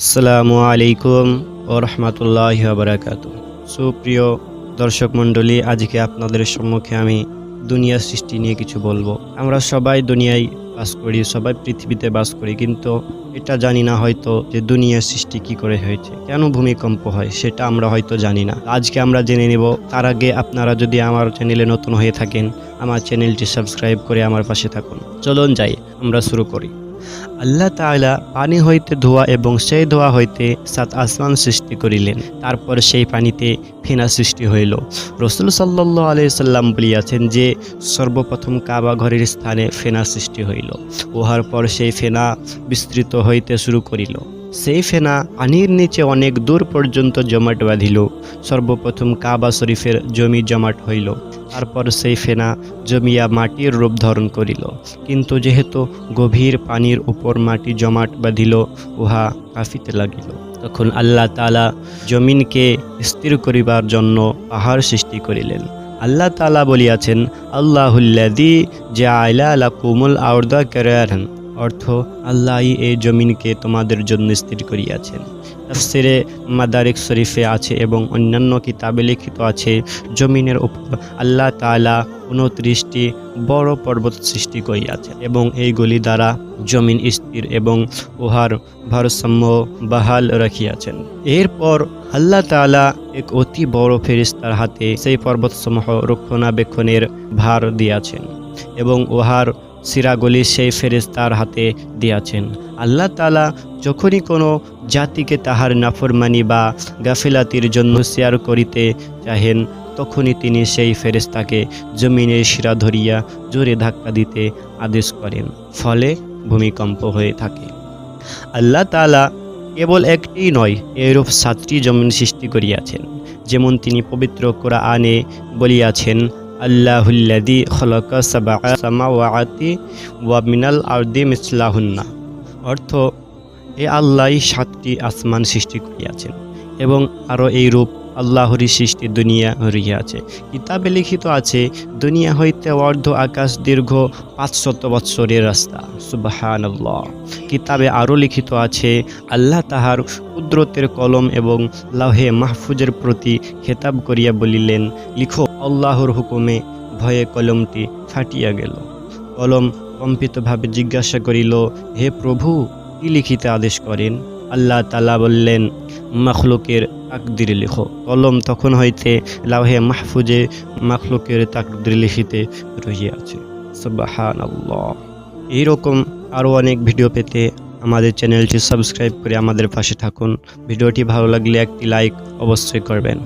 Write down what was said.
আসসালামু আলাইকুম ও রহমতুল্লাহ বারাকাত সুপ্রিয় দর্শক মণ্ডলী, আজকে আপনাদের সম্মুখে আমি দুনিয়া সৃষ্টি নিয়ে কিছু বলব। আমরা সবাই দুনিয়ায় বাস করি, সবাই পৃথিবীতে বাস করি, কিন্তু এটা জানি না হয়তো যে দুনিয়ার সৃষ্টি কি করে হয়েছে। কেন ভূমিকম্প হয় সেটা আমরা হয়তো জানি না। আজকে আমরা জেনে নেব, তার আগে আপনারা যদি আমার চ্যানেলে নতুন হয়ে থাকেন, আমার চ্যানেলটি সাবস্ক্রাইব করে আমার পাশে থাকুন। চলুন যাই, আমরা শুরু করি। আল্লাহ তাআলা পানি হইতে ধোয়া এবং সেই ধোয়া হইতে সাত আসমান সৃষ্টি করিলেন। তারপর সেই পানিতে ফেনা সৃষ্টি হইল। রসুল সাল্লাহ আলিয়া সাল্লাম বলিয়াছেন যে, সর্বপ্রথম কাবা ঘরের স্থানে ফেনা সৃষ্টি হইল। উহার পর সেই ফেনা বিস্তৃত হইতে শুরু করিল। সেই ফেনা পানির নিচে অনেক দূর পর্যন্ত জমাট বাঁধিল। সর্বপ্রথম কাবা শরীফের জমি জমাট হইল। তারপর সেই ফেনা জমিয়া মাটির রূপ ধারণ করিল। কিন্তু যেহেতু গভীর পানির উপর মাটি জমাট বাঁধিল, উহা কাঁপিতে লাগিল। তখন আল্লাহ তালা জমিনকে স্থির করিবার জন্য পাহাড় সৃষ্টি করিলেন। আল্লাহ তালা বলিয়াছেন আল্লাহুল্লাদি যে আইলা আলা কুমুল আউর্দা কেরান অর্থ আল্লাহই এই জমিনকে তোমাদের জন্য স্থির করিয়াছেন। তাফসিরে মাদারিক শরীফে আছে এবং অন্যান্য কিতাবে লিখিত আছে, জমিনের উপর আল্লাহ তাআলা উনত্রিশটি বড় পর্বত সৃষ্টি করিয়াছে এবং এইগুলি দ্বারা জমিন স্থির এবং উহার ভারসাম্য বাহাল রাখিয়াছেন। এরপর আল্লাহ তাআলা এক অতি বড় ফেরিস্তার হাতে সেই পর্বতসমূহ রক্ষণাবেক্ষণের ভার দিয়াছেন এবং উহার সিরাগুলি সেই ফেরেস্তার হাতে দিয়াছেন। আল্লাহ তালা যখনই কোনো জাতিকে তাহার নাফরমানি বা গাফিলাতির জন্য শেয়ার করিতে চাহেন, তখনই তিনি সেই ফেরেস্তাকে জমিনের শিরা ধরিয়া জোরে ধাক্কা দিতে আদেশ করেন, ফলে ভূমিকম্প হয়ে থাকে। আল্লাহ তালা কেবল একটি নয়, এরূপ সাতটি জমিন সৃষ্টি করিয়াছেন, যেমন তিনি পবিত্র কোরআনে বলিয়াছেন আল্লাহুল্লাদি খলক সামাওয়াতি ওয়া মিনাল আর্দি মিসলাহুন্না। অর্থ, এ আল্লাহ সাতটি আসমান সৃষ্টি করিয়াছেন এবং আরও এই রূপ আল্লাহরই সৃষ্টি দুনিয়া রহিয়াছে কিতাবে লিখিত আছে, দুনিয়া হইতে অর্ধ আকাশ দীর্ঘ পাঁচশত বৎসরের রাস্তা। সুবাহান কিতাবে আরও লিখিত আছে, আল্লাহ তাহার কুদরতের কলম এবং লাহে মাহফুজের প্রতি খেতাব করিয়া বলিলেন, লিখো, আল্লাহর হুকুমে ভয়ে কলমটি ফাটিয়া গেল। কলম কম্পিতভাবে জিজ্ঞাসা করিল, হে প্রভু, কি লিখিতে আদেশ করেন? আল্লাহ তালা বললেন, মখলুকের তাকদির লিখো। কলম তখন হইতে লাহে মাহফুজে মখলুকের তাকদির লিখিতে রহিয়াছে। সুবাহান এইরকম আরও অনেক ভিডিও পেতে আমাদের চ্যানেলটি সাবস্ক্রাইব করে আমাদের পাশে থাকুন। ভিডিওটি ভালো লাগলে একটি লাইক অবশ্যই করবেন।